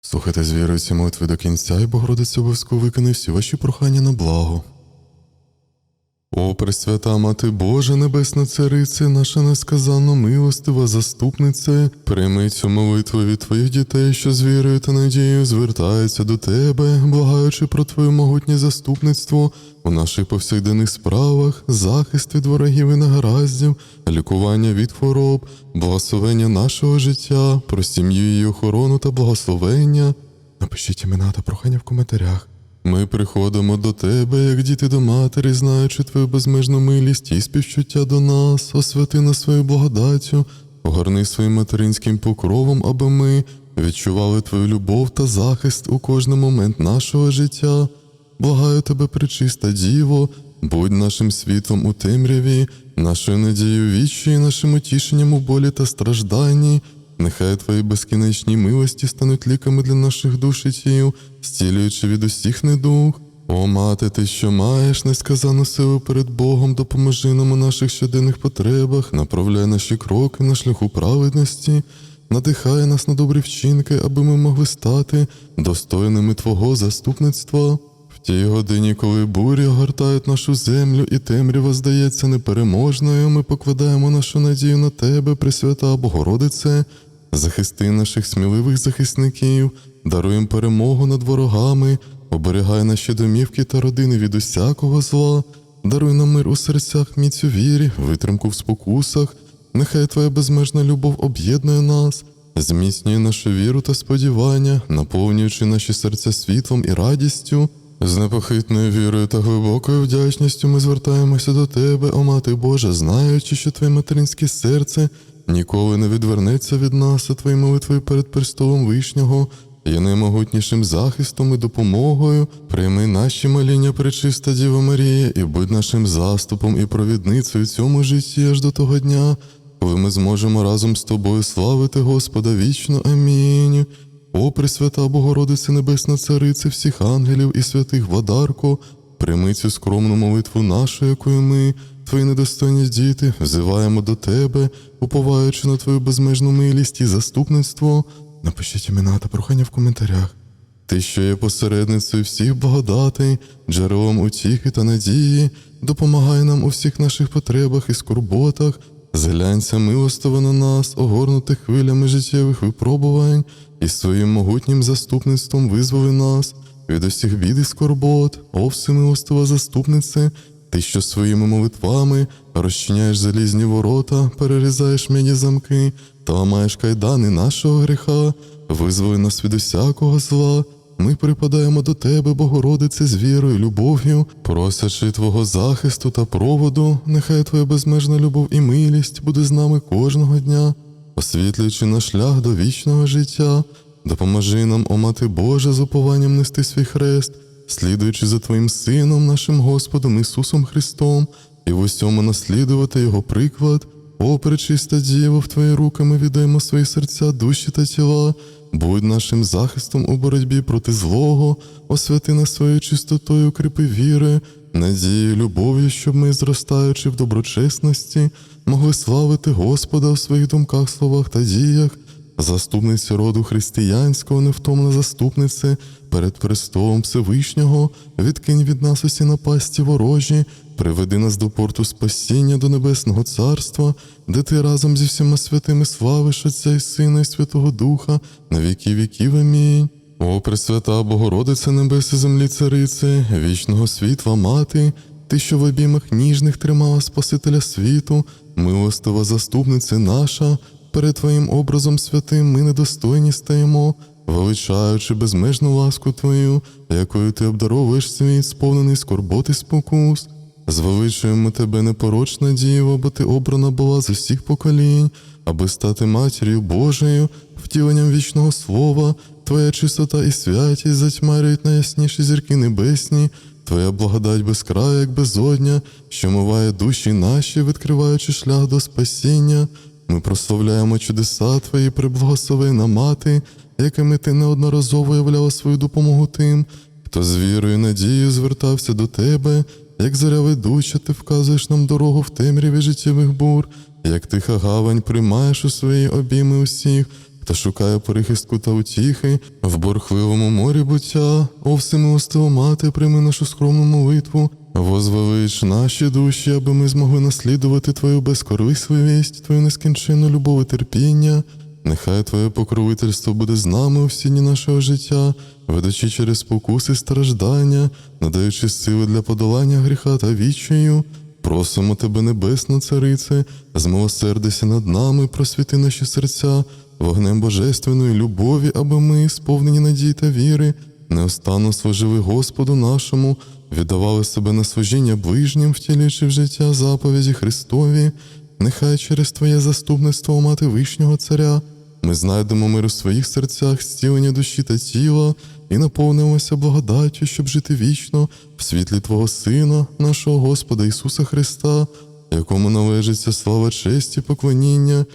Слухайте з ці молитви до кінця, і Богородиця обов'язково виконує всі ваші прохання на благо. О, Пресвята Мати Божа, Небесна Царице, наша несказанно милостива заступнице, прийми цю молитву від твоїх дітей, що з вірою та надією звертаються до тебе, благаючи про твоє могутнє заступництво у наших повсякденних справах, захист від ворогів і негараздів, лікування від хвороб, благословення нашого життя, про сім'ю її охорону та благословення. Напишіть імена та прохання в коментарях. Ми приходимо до тебе, як діти до матері, знаючи твою безмежну милість і співчуття до нас, освяти нас свою благодаттю, огорни своїм материнським покровом, аби ми відчували твою любов та захист у кожний момент нашого життя. Благаю тебе, пречиста Діво, будь нашим світлом у темряві, нашою надією вічі, нашим утішенням у болі та стражданні. Нехай твої безкінечні милості стануть ліками для наших душ і тіл, зцілюючи від усіх недуг. О, мати, ти, що маєш несказану силу перед Богом, допоможи нам у наших щоденних потребах, направляй наші кроки на шляху праведності, надихай нас на добрі вчинки, аби ми могли стати достойними Твого заступництва. В тій годині, коли бурі огортають нашу землю, і темрява здається непереможною, ми покладаємо нашу надію на Тебе, Пресвята Богородице, захисти наших сміливих захисників, даруй перемогу над ворогами, оберігай наші домівки та родини від усякого зла, даруй нам мир у серцях, міць у вірі, витримку в спокусах, нехай Твоя безмежна любов об'єднує нас, зміцнює нашу віру та сподівання, наповнюючи наші серця світлом і радістю. З непохитною вірою та глибокою вдячністю ми звертаємося до Тебе, о Мати Божа, знаючи, що Твоє материнське серце ніколи не відвернеться від нас, а Твої молитви перед престолом Вишнього є наймогутнішим захистом і допомогою. Прийми наші моління, пречиста Діва Марія, і будь нашим заступом і провідницею цьому житті аж до того дня, коли ми зможемо разом з тобою славити Господа вічно. Амінь. О, Пресвята Богородице Небесна Царице всіх ангелів і святих Водарко, прийми цю скромну молитву нашу, якою ми, твої недостойні діти, взиваємо до Тебе, уповаючи на Твою безмежну милість і заступництво. Напишіть імена та прохання в коментарях. Ти, що є посередницею всіх благодатей, джерелом утіхи та надії, допомагай нам у всіх наших потребах і скорботах, зглянься милостиво на нас, огорнутих хвилями життєвих випробувань, і своїм могутнім заступництвом визволи нас від усіх бід і скорбот, о всемилостива заступнице, ти, що своїми молитвами розчиняєш залізні ворота, перерізаєш мені замки та ламаєш кайдани нашого гріха, визволи нас від усякого зла. Ми припадаємо до Тебе, Богородице, з вірою, любов'ю, просячи Твого захисту та проводу, нехай Твоя безмежна любов і милість буде з нами кожного дня, освітлюючи наш шлях до вічного життя, допоможи нам, о Мати Божа, з упованням нести свій хрест, слідуючи за Твоїм Сином, нашим Господом Ісусом Христом, і в усьому наслідувати Його приклад. О, пречиста Діво, в Твої руки ми віддаємо свої серця, душі та тіла, будь нашим захистом у боротьбі проти злого, освяти нас своєю чистотою, укріпи віри, надії, любов'ю, щоб ми, зростаючи в доброчесності, могли славити Господа у своїх думках, словах та діях, заступниці роду християнського, невтомна заступнице, перед престолом Всевишнього, відкинь від нас усі напасті ворожі, приведи нас до порту спасіння, до небесного царства, де ти разом зі всіма святими славиш Отця і Сина і Святого Духа, на віки віків. Амінь. О, Пресвята Богородице Небеси землі Царице, вічного світла Мати, ти, що в обіймах ніжних тримала Спасителя світу, милостива заступниця наша, перед Твоїм образом святим ми недостойні стаємо, величаючи безмежну ласку Твою, якою ти обдаровуєш світ, сповнений скорбот і спокус. Звеличуємо тебе непорочна діва, бо ти обрана була з усіх поколінь, аби стати матір'ю Божою, втіленням вічного слова, твоя чистота і святість затьмарюють найясніші зірки небесні, твоя благодать безкрая, як безодня, що миває душі наші, відкриваючи шлях до спасіння. Ми прославляємо чудеса Твої, приблагословена мати, якими ти неодноразово являла свою допомогу тим, хто з вірою і надією звертався до тебе, як заря ведуча, ти вказуєш нам дорогу в темряві життєвих бур, як тиха гавань приймаєш у свої обійми усіх, хто шукає прихистку та утіхи в борхливому морі буття, о всемилостива мати, прийми нашу скромну молитву, возвелич наші душі, аби ми змогли наслідувати Твою безкорисливість, Твою нескінченну любов і терпіння. Нехай Твоє покровительство буде з нами у всі дні нашого життя, ведучи через спокуси страждання, надаючи сили для подолання гріха та відчаю. Просимо Тебе, Небесна Царице, змилосердися над нами, просвіти наші серця, вогнем божественної любові, аби ми, сповнені надії та віри, неостанно служили Господу нашому, віддавали себе на служіння ближнім, втілюючи в життя заповіді Христові. Нехай через Твоє заступництво, мати Вишнього Царя, ми знайдемо мир у своїх серцях, зцілення душі та тіла, і наповнимося благодаттю, щоб жити вічно в світлі Твого Сина, нашого Господа Ісуса Христа, якому належиться слава, честь і поклоніння,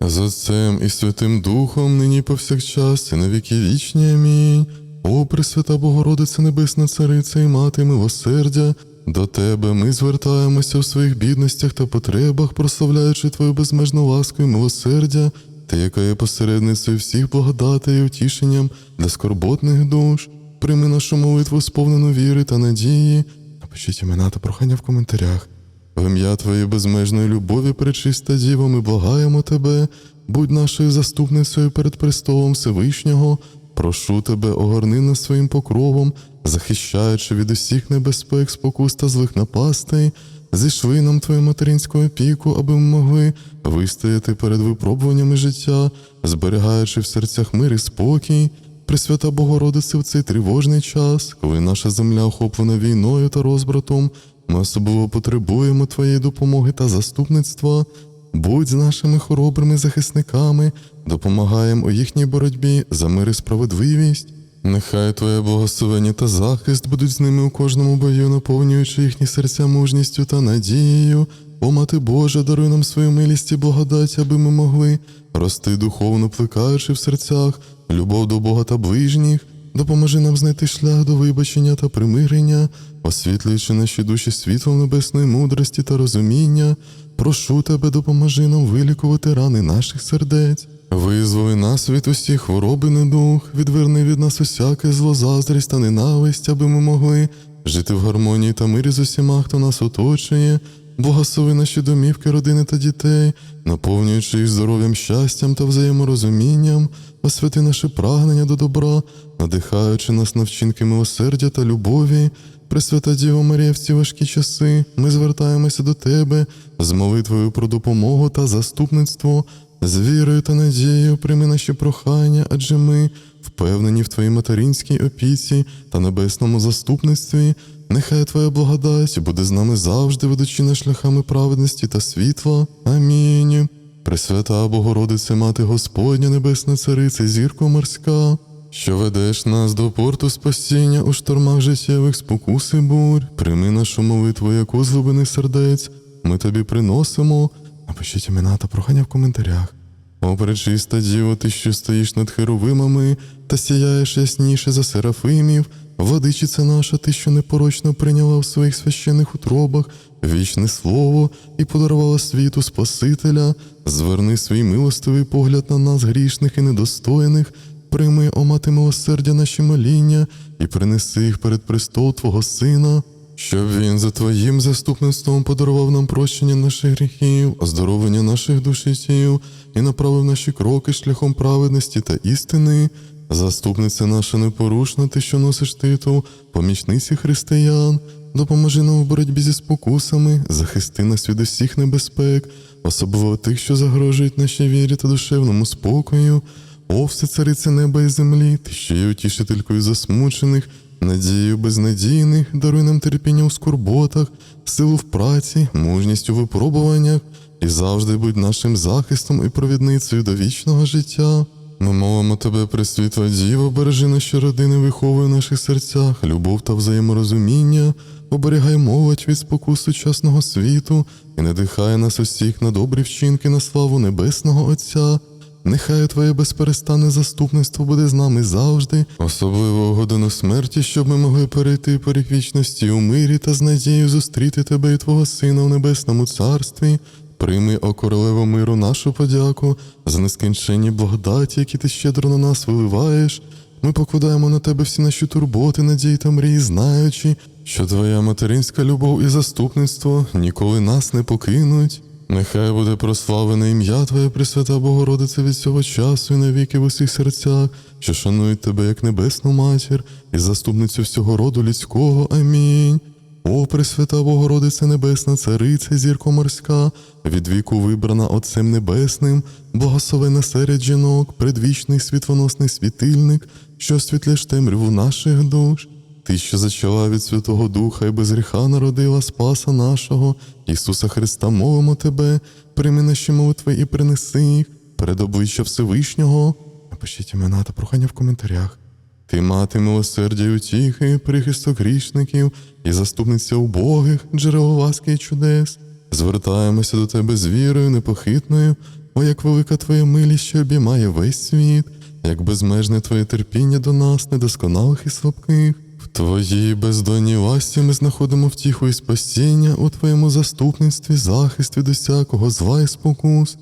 з Отцем і Святим Духом, нині повсякчас, і на віки вічні. Амінь. О, Пресвята Богородице Небесна Цариця і Мати милосердя, до Тебе ми звертаємося у своїх бідностях та потребах, прославляючи Твою безмежну ласку і милосердя, Ти, яка є посередницею всіх благодатей і утішенням для скорботних душ. Прийми нашу молитву, сповнену віри та надії. Напишіть імена та прохання в коментарях. В ім'я Твоєї безмежної любові, пречиста Діво, ми благаємо Тебе, будь нашою заступницею перед престолом Всевишнього. Прошу тебе, огорни нас своїм покровом, захищаючи від усіх небезпек, спокус та злих напастей, зійшли нам твою материнську опіку, аби ми могли вистояти перед випробуваннями життя, зберігаючи в серцях мир і спокій. Пресвята Богородице в цей тривожний час, коли наша земля охоплена війною та розбратом, ми особливо потребуємо Твоєї допомоги та заступництва. Будь з нашими хоробрими захисниками, допомагаємо у їхній боротьбі за мир і справедливість. Нехай Твоє благословення та захист будуть з ними у кожному бою, наповнюючи їхні серця мужністю та надією. О, Мати Божа, даруй нам свою милість і благодать, аби ми могли рости духовно плекаючи в серцях любов до Бога та ближніх. Допоможи нам знайти шлях до вибачення та примирення, освітлюючи наші душі світлом небесної мудрості та розуміння. Прошу тебе, допоможи нам вилікувати рани наших сердець. Визволи нас від усіх хвороб і недух, відверни від нас усяке зло, заздрість та ненависть, аби ми могли жити в гармонії та мирі з усіма, хто нас оточує. Благослови наші домівки, родини та дітей, наповнюючи їх здоров'ям, щастям та взаєморозумінням, освяти наше прагнення до добра, надихаючи нас на вчинки милосердя та любові. Пресвята Діво Марія, в ці важкі часи ми звертаємося до Тебе з молитвою про допомогу та заступництво, з вірою та надією прийми наші прохання, адже ми впевнені в Твоїй материнській опіці та небесному заступництві. Нехай Твоя благодать буде з нами завжди, ведучи нас шляхами праведності та світла. Амінь. Пресвята Богородице, Мати Господня, Небесна Цариця, зірко морська, що ведеш нас до порту спасіння у штормах життєвих спокус і бурь, прийми нашу молитву, яку з глибини сердець ми тобі приносимо. Напишіть імена та прохання в коментарях. О, пречиста Діво, ти, що стоїш над херовимами та сіяєш ясніше за серафимів, владичиця наша, ти, що непорочно прийняла в своїх священних утробах вічне слово і подарувала світу Спасителя, зверни свій милостивий погляд на нас, грішних і недостойних, прийми, о мати милосердя наші моління і принеси їх перед престол Твого Сина. Щоб він за Твоїм заступництвом подарував нам прощення наших гріхів, оздоровлення наших душ і і направив наші кроки шляхом праведності та істини. Заступниця наша непорушна, ти, що носиш титул, помічниці християн, допоможи нам в боротьбі зі спокусами, захисти нас від усіх небезпек, особливо тих, що загрожують нашій вірі та душевному спокою. О, все царице неба і землі, ти що є утішителькою засмучених, надією безнадійних, даруй нам терпіння у скорботах, силу в праці, мужність у випробуваннях і завжди будь нашим захистом і провідницею до вічного життя. Ми молимо тебе, Пресвітла Діво, бережи наші родини, виховуй в наших серцях любов та взаєморозуміння, оберігай молодь від спокус сучасного світу і надихай нас усіх на добрі вчинки на славу Небесного Отця. Нехай Твоє безперестанне заступництво буде з нами завжди, особливо у годину смерті, щоб ми могли перейти поріг вічності у мирі та з надією зустріти Тебе і Твого Сина в Небесному Царстві. Прийми, о королево миру, нашу подяку за нескінченні благодаті, які ти щедро на нас виливаєш. Ми покладаємо на тебе всі наші турботи, надії та мрії, знаючи, що твоя материнська любов і заступництво ніколи нас не покинуть. Нехай буде прославлене ім'я Твоє Пресвята Богородице від цього часу і навіки в усіх серцях, що шанують тебе як небесну матір і заступницю всього роду людського. Амінь. О, Пресвята Богородице Небесна, Цариця, зірко морська, від віку вибрана Отцем Небесним, благословена серед жінок, предвічний світлоносний світильник, що освітлюєш темряву наших душ. Ти, що зачала від Святого Духа і без гріха народила Спаса нашого, Ісуса Христа, мовимо Тебе, прийми наші молитви і принеси їх перед обличчя Всевишнього. Напишіть імена та прохання в коментарях. Ти мати милосердя й утіхи, прихисток грішників і заступниця убогих, джерело ласки і чудес. Звертаємося до тебе з вірою непохитною, о, як велика твоя милість, що обіймає весь світ, як безмежне твоє терпіння до нас, недосконалих і слабких. В твоїй бездонній ласті ми знаходимо втіху і спасіння у твоєму заступництві, захист від усякого зла і спокус.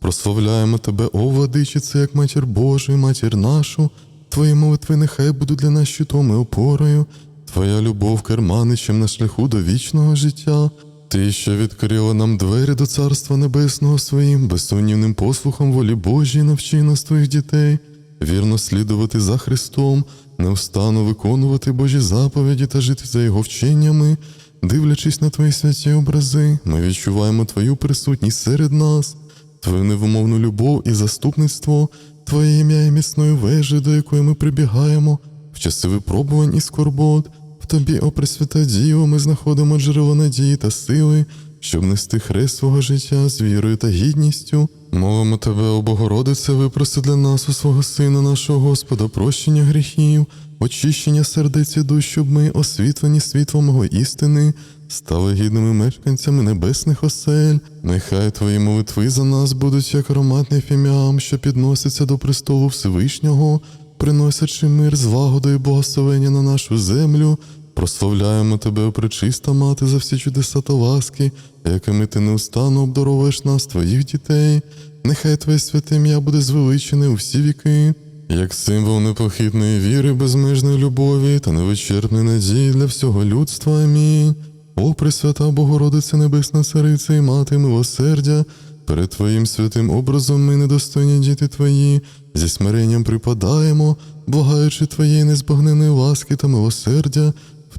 Прославляємо тебе, о владичице, як матір Божа і матір нашу. Твої молитви нехай будуть для нас щитом і опорою. Твоя любов керманичем на шляху до вічного життя. Ти, що відкрила нам двері до Царства Небесного своїм безсумнівним послухом волі Божій, навчи нас твоїх дітей, вірно слідувати за Христом, неустанно виконувати Божі заповіді та жити за Його вченнями. Дивлячись на твої святі образи, ми відчуваємо Твою присутність серед нас, Твою невимовну любов і заступництво, Твоє ім'я і міцною вежею, до якої ми прибігаємо, в часи випробувань і скорбот. В тобі, о Пресвята Діво, ми знаходимо джерело надії та сили, щоб нести хрест свого життя з вірою та гідністю. Молимо тебе, о Богородице, випроси для нас у свого Сина, нашого Господа, прощення гріхів, очищення сердець і душ, щоб ми, освітлені світлом Його істини, стали гідними мешканцями небесних осель. Нехай твої молитви за нас будуть як ароматний фіміам, що підноситься до престолу Всевишнього, приносячи мир, злагоду і благословення на нашу землю. Прославляємо тебе, пречиста мати, за всі чудеса та ласки, якими ти неустанно обдаровуєш нас, твоїх дітей. Нехай твоє святе ім'я буде звеличене у всі віки, як символ непохитної віри, безмежної любові та невичерпної надії для всього людства. Амінь. О, Пресвята Богородице Небесна Цариця і Мати милосердя, перед Твоїм святим образом ми, недостойні діти Твої, зі смиренням припадаємо, благаючи Твоєї незбагненої ласки та милосердя.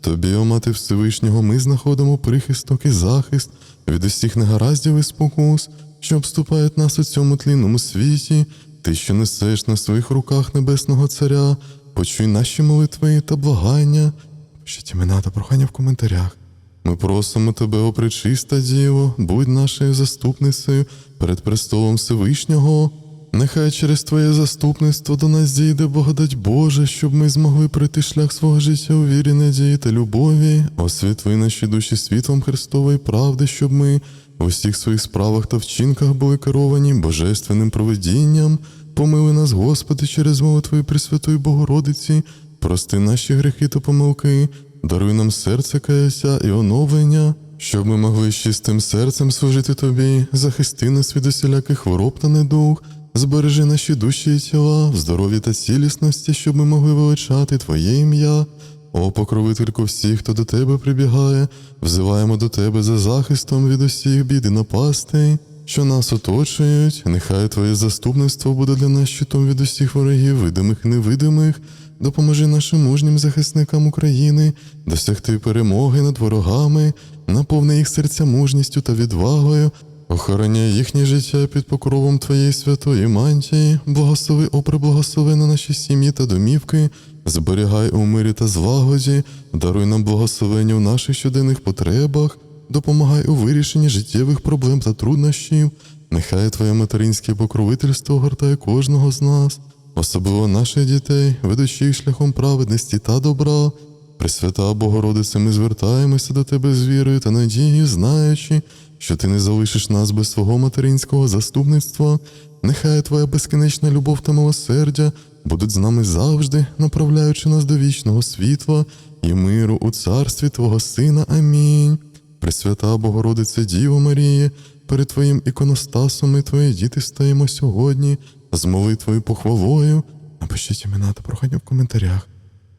Тобі, о Мати Всевишнього, ми знаходимо прихисток і захист від усіх негараздів і спокус, що обступають нас у цьому тлінному світі. Ти, що несеш на своїх руках Небесного Царя, почуй наші молитви та благання. Пишіть імена та прохання в коментарях. Ми просимо тебе, о пречиста Діво, будь нашою заступницею перед престолом Всевишнього. Нехай через Твоє заступництво до нас зійде благодать Божа, щоб ми змогли пройти шлях свого життя у вірі, надії та любові, освітли наші душі світлом Христової правди, щоб ми у всіх своїх справах та вчинках були керовані божественним провидінням. Помили нас, Господи, через мову Твої Пресвятої Богородиці, прости наші гріхи та помилки, даруй нам серце каяття і оновлення, щоб ми могли з чистим серцем служити Тобі, захисти нас від усіляких хвороб та недуг, збережи наші душі і тіла в здоров'ї та цілісності, щоб ми могли величати Твоє ім'я. О, покровительку всіх, хто до Тебе прибігає, взиваємо до Тебе за захистом від усіх бід і напастей, що нас оточують. Нехай Твоє заступництво буде для нас щитом від усіх ворогів, видимих і невидимих. Допоможи нашим мужнім захисникам України досягти перемоги над ворогами, наповни їх серця мужністю та відвагою, охороняй їхнє життя під покровом Твоєї святої мантії, благослови, о преблагослови на наші сім'ї та домівки, зберігай у мирі та злагоді, даруй нам благословення в наших щоденних потребах, допомагай у вирішенні життєвих проблем та труднощів. Нехай Твоє материнське покровительство гортає кожного з нас, особливо наших дітей, ведучи їх шляхом праведності та добра. Пресвята Богородице, ми звертаємося до Тебе з вірою та надією, знаючи, що Ти не залишиш нас без свого материнського заступництва. Нехай Твоя безкінечна любов та милосердя будуть з нами завжди, направляючи нас до вічного світла і миру у царстві Твого Сина. Амінь. Пресвята Богородице Діво Марії, перед Твоїм іконостасом ми Твої діти стаємо сьогодні з молитвою похвалою. Напишіть імена та прохання в коментарях.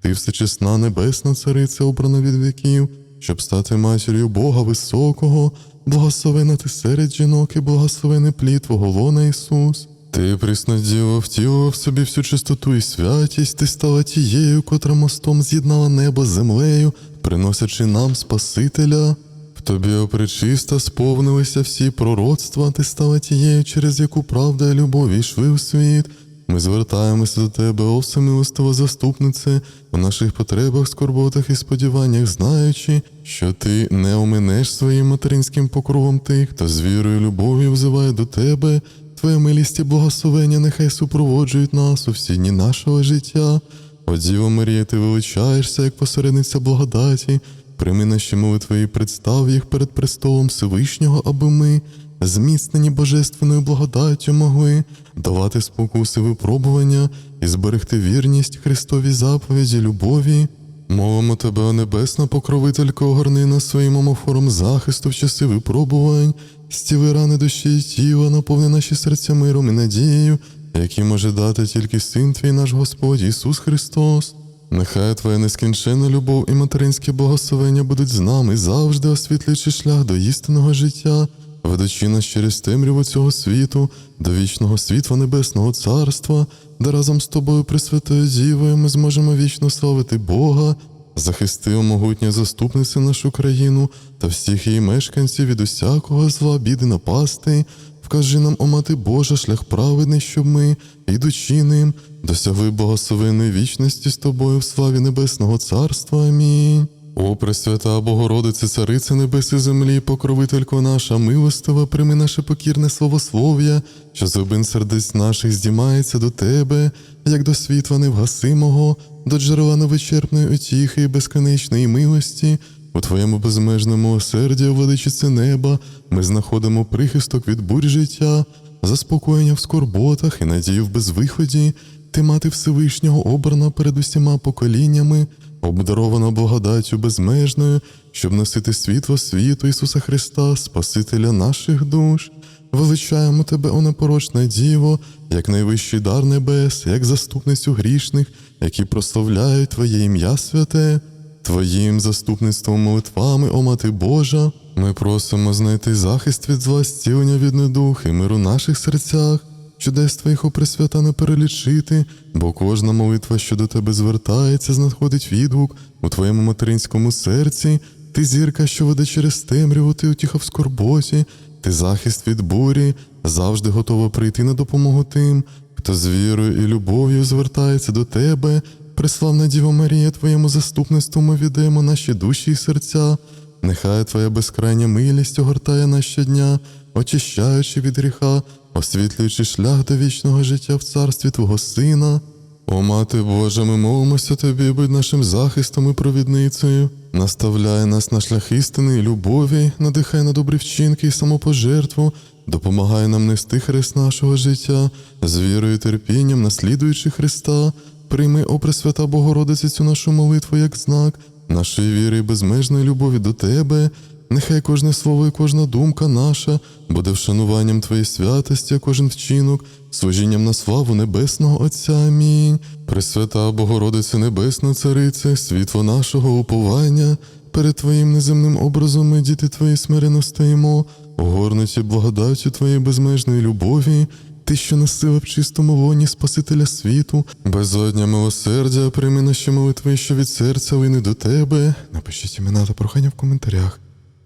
Ти всечесна небесна цариця, обрана від віків, щоб стати матір'ю Бога Високого, благословена ти серед жінок і благословений плід Твого лона Ісус. Ти, присна діва, втілила в собі всю чистоту і святість, ти стала тією, котра мостом з'єднала небо з землею, приносячи нам Спасителя. В тобі, опричиста, сповнилися всі пророцтва, ти стала тією, через яку правда і любов йшли у світ. Ми звертаємося до тебе, о всемилостива заступнице, у наших потребах, скорботах і сподіваннях, знаючи, що ти не оминеш своїм материнським покровом тих, хто з вірою любов'ю взиває до тебе. Твоя милість і благословення нехай супроводжують нас у всі дні нашого життя. О Діво Марія, ти величаєшся, як посередниця благодаті, прийми наші молитви і представ їх перед престолом Всевишнього, аби ми, зміцнені божественною благодаттю, могли давати спокуси випробування і зберегти вірність Христовій заповіді любові. Мовимо тебе, о небесна покровителька, огорни нас своїм омофором захисту в часи випробувань, стіли рани душі і тіла, наповни наші серця миром і надією, які може дати тільки Син Твій наш Господь Ісус Христос. Нехай Твоя нескінченна любов і материнське благословення будуть з нами завжди освітлюючи шлях до істинного життя, ведучи нас через темряву цього світу, до вічного світла Небесного Царства, де разом з тобою, Пресвятою Дівою, ми зможемо вічно славити Бога, захисти, о могутня заступниці нашу країну та всіх її мешканців від усякого зла, біди напасти. Вкажи нам, о мати Божа, шлях праведний, щоб ми, ідучи ним, досягли благословеної вічності з тобою в славі Небесного Царства. Амінь. О, Пресвята Богородице, Царице Небес і землі, покровителько наша, милостива, прийми наше покірне словослов'я, що з глибин сердець наших здіймається до Тебе, як до світла невгасимого, до джерела невичерпної утіхи і безконечної милості. У Твоєму безмежному осерді, владичице неба, ми знаходимо прихисток від бурь життя, заспокоєння в скорботах і надію в безвиході. Ти мати Всевишнього обрана перед усіма поколіннями, обдарована благодаттю безмежною, щоб носити світло світу Ісуса Христа, Спасителя наших душ. Величаємо тебе, о непорочна Діво, як найвищий дар небес, як заступницю грішних, які прославляють Твоє ім'я святе. Твоїм заступництвом молитвами, о Мати Божа, ми просимо знайти захист від зла, зцілення від недух і миру в наших серцях, чудес Твоїх о Пресвята не перелічити, бо кожна молитва, що до тебе звертається, знаходить відгук у Твоєму материнському серці. Ти зірка, що веде через темряву, ти утіха в скорботі, ти захист від бурі, завжди готова прийти на допомогу тим, хто з вірою і любов'ю звертається до тебе. Преславна Діва Марія, Твоєму заступництву ми віддаємо наші душі і серця. Нехай Твоя безкрайня милість огортає нас щодня, очищаючи від гріха, освітлюючи шлях до вічного життя в царстві Твого Сина. О, Мати Божа, ми молимося Тобі, будь нашим захистом і провідницею. Наставляй нас на шлях істини і любові, надихай на добрі вчинки і самопожертву, допомагай нам нести хрест нашого життя, з вірою і терпінням, наслідуючи Христа. Прийми, о Пресвята Богородице, цю нашу молитву як знак нашої віри і безмежної любові до Тебе. Нехай кожне слово і кожна думка наша буде вшануванням Твоєї святості, кожен вчинок, служінням на славу Небесного Отця. Амінь. Пресвята Богородице Небесна Царице, світло нашого уповання, перед Твоїм неземним образом ми, діти Твої, смирено стоїмо, огорнуті благодаттю Твоєї безмежної любові. Ти, що носила в чистому лоні Спасителя світу, безодня милосердя, прийми наші молитви, що від серця лини до тебе. Напишіть імена та прохання в коментарях.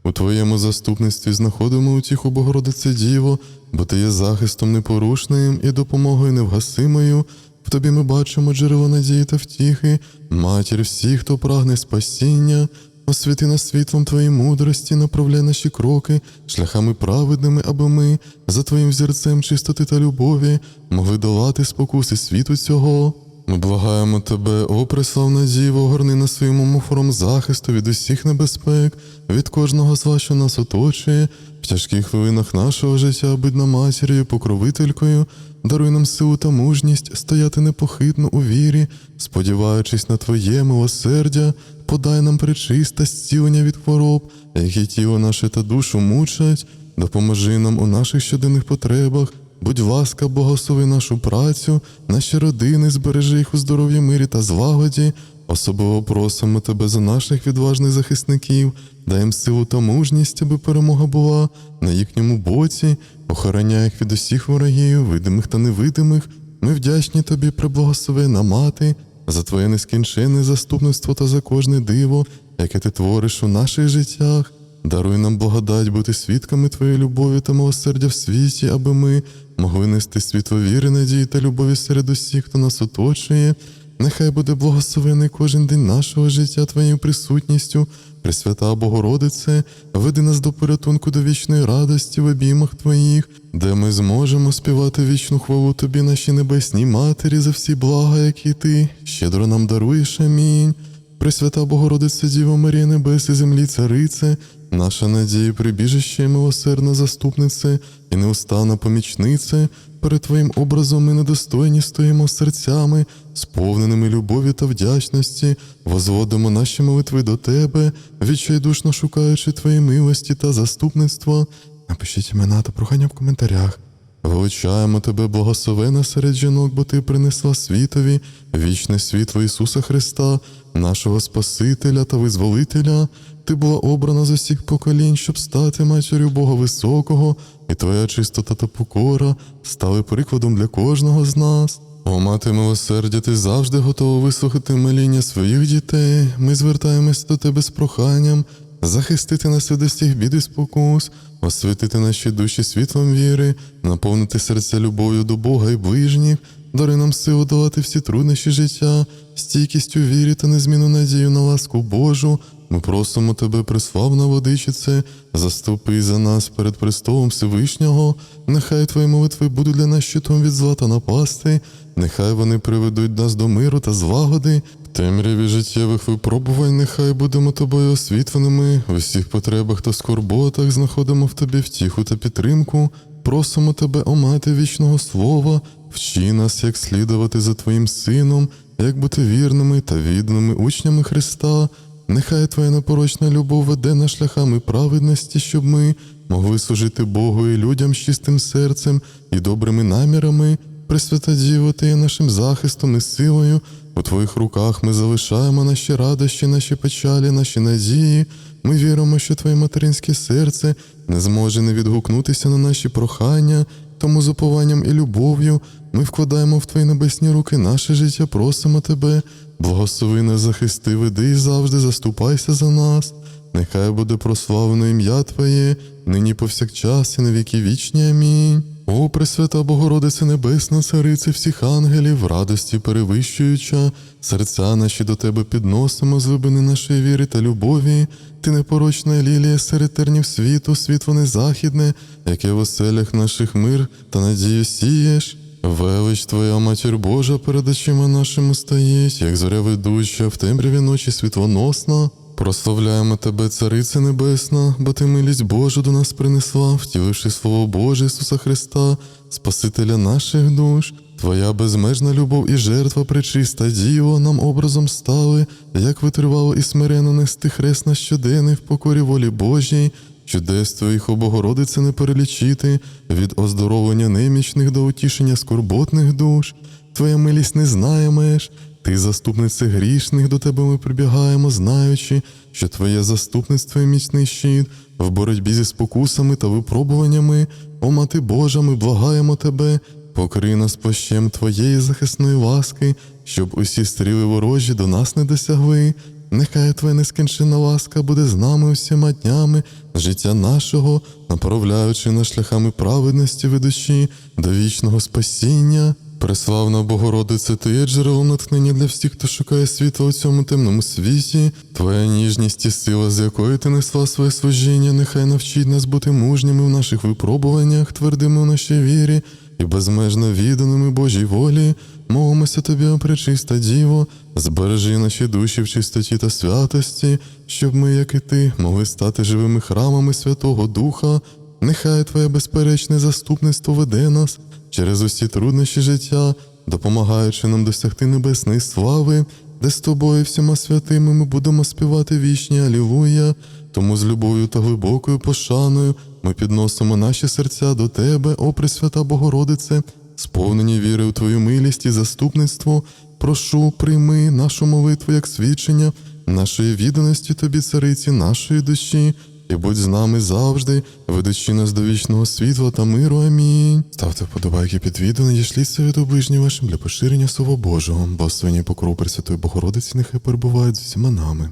У твоєму заступництві знаходимо утіху Богородице Діво, бо ти є захистом непорушним і допомогою невгасимою. В тобі ми бачимо джерело надії та втіхи, матір всіх, хто прагне спасіння. Освіти нас світлом Твоєї мудрості, направляй наші кроки, шляхами праведними, аби ми, за Твоїм взірцем чистоти та любові, могли долати спокуси світу цього. Ми благаємо Тебе, о преславна Діво, горни нас своїм омофором захисту від усіх небезпек, від кожного зла, що нас оточує, в тяжких хвилинах нашого життя, будь нам матір'ю, покровителькою, даруй нам силу та мужність стояти непохитно у вірі, сподіваючись на Твоє милосердя, подай нам причиста зцілення від хвороб, які тіло наше та душу мучать, допоможи нам у наших щоденних потребах. Будь ласка, благослови нашу працю, наші родини, збережи їх у здоров'ї, мирі та злагоді. Особливо просимо тебе за наших відважних захисників, дай їм силу та мужність, аби перемога була на їхньому боці, охороняй їх від усіх ворогів, видимих та невидимих. Ми вдячні тобі, преблагословена мати, за твоє нескінченне заступництво та за кожне диво, яке ти твориш у наших життях. Даруй нам благодать бути свідками Твоєї любові та милосердя в світі, аби ми могли нести світло віри, надії та любові серед усіх, хто нас оточує. Нехай буде благословений кожен день нашого життя Твоєю присутністю, Пресвята Богородице, веди нас до порятунку до вічної радості в обіймах Твоїх, де ми зможемо співати вічну хвалу Тобі, нашій небесній Матері, за всі блага, які Ти щедро нам даруєш. Амінь. Пресвята Богородице Діво Марія Небес і землі Царице, наша надія, прибіжище і милосердна заступнице і неустанна помічнице, перед Твоїм образом ми недостойні стоїмо серцями, сповненими любові та вдячності, возводимо наші молитви до Тебе, відчайдушно шукаючи Твої милості та заступництва. Напишіть імена та прохання в коментарях. Величаємо тебе, благословена серед жінок, бо ти принесла світові вічне світло Ісуса Христа, нашого Спасителя та Визволителя. Ти була обрана з усіх поколінь, щоб стати матір'ю Бога Високого, і твоя чистота та покора стали прикладом для кожного з нас. О, мати милосердя, ти завжди готова вислухати моління своїх дітей. Ми звертаємось до тебе з проханням, захистити нас від усіх бід і спокус, освітити наші душі світлом віри, наповнити серця любов'ю до Бога і ближніх, дари нам силу долати всі труднощі життя, стійкість у вірі та незмінну надію на ласку Божу. Ми просимо тебе, приславна водичице, заступи за нас перед престолом Всевишнього, нехай твої молитви будуть для нас щитом від зла та напасти, нехай вони приведуть нас до миру та злагоди, в темряві життєвих випробувань, нехай будемо тобою освітленими, в усіх потребах та скорботах знаходимо в тобі втіху та підтримку, просимо тебе, о мати вічного слова, вчи нас, як слідувати за твоїм сином, як бути вірними та відданими учнями Христа. Нехай Твоя непорочна любов веде нас шляхами праведності, щоб ми могли служити Богу і людям з чистим серцем і добрими намірами. Пресвята Діво, Ти є нашим захистом і силою. У Твоїх руках ми залишаємо наші радощі, наші печалі, наші надії. Ми віримо, що Твоє материнське серце не зможе не відгукнутися на наші прохання, тому з упованням і любов'ю ми вкладаємо в Твої небесні руки наше життя, просимо Тебе, благослови нас, захисти, веди і завжди заступайся за нас. Нехай буде прославлено ім'я Твоє, нині повсякчас і на віки вічні. Амінь. О, Пресвята Богородице Небесна, Царице всіх ангелів, радості перевищуюча, серця наші до Тебе підносимо з нашої віри та любові. Ти непорочна лілія серед тернів світу, світло незахідне, яке в оселях наших мир та надію сієш. Велич Твоя матір Божа перед очима нашими стоїть, як зоря ведуча в темряві ночі світлоносна. Прославляємо Тебе, Царице Небесна, бо Ти милість Божу до нас принесла, втіливши Слово Боже Ісуса Христа, Спасителя наших душ. Твоя безмежна любов і жертва пречиста Діво нам образом стали, як витривало і смиренно нести хрест на щоденний в покорі волі Божій, чудес Твоїх, о Богородице, не перелічити, від оздоровлення немічних до утішення скорботних душ. Твоя милість не знає меж, ти, заступнице грішних, до тебе ми прибігаємо, знаючи, що Твоє заступництво і міцний щит в боротьбі зі спокусами та випробуваннями. О, Мати Божа, ми благаємо Тебе, покрий нас плащем Твоєї захисної ласки, щоб усі стріли ворожі до нас не досягли. Нехай Твоя нескінченна ласка буде з нами усіма днями життя нашого, направляючи нас шляхами праведності ведучі до вічного спасіння. Преславна Богородице, ти є джерелом натхнення для всіх, хто шукає світла у цьому темному світі. Твоя ніжність і сила, з якої ти несла своє служіння, нехай навчить нас бути мужніми в наших випробуваннях, твердими в нашій вірі і безмежно відданими Божій волі. Молимося тобі, пречиста Діво, збережи наші душі в чистоті та святості, щоб ми, як і ти, могли стати живими храмами Святого Духа. Нехай Твоє безперечне заступництво веде нас через усі труднощі життя, допомагаючи нам досягти небесної слави. де з тобою всіма святими ми будемо співати вічні Алілуя. Тому з любов'ю та глибокою пошаною ми підносимо наші серця до Тебе, о Пресвята Богородице, сповнені віри у Твою милість і заступництво. Прошу, прийми нашу молитву як свідчення нашої відданості Тобі, цариці, нашої душі, і будь з нами завжди, ведучи нас до вічного світла та миру. Амінь. Ставте вподобайки під відео, надішліться від оближні вашим для поширення Слова Божого. Благословення покров Пресвятої Богородиці, нехай перебувають з усіма нами.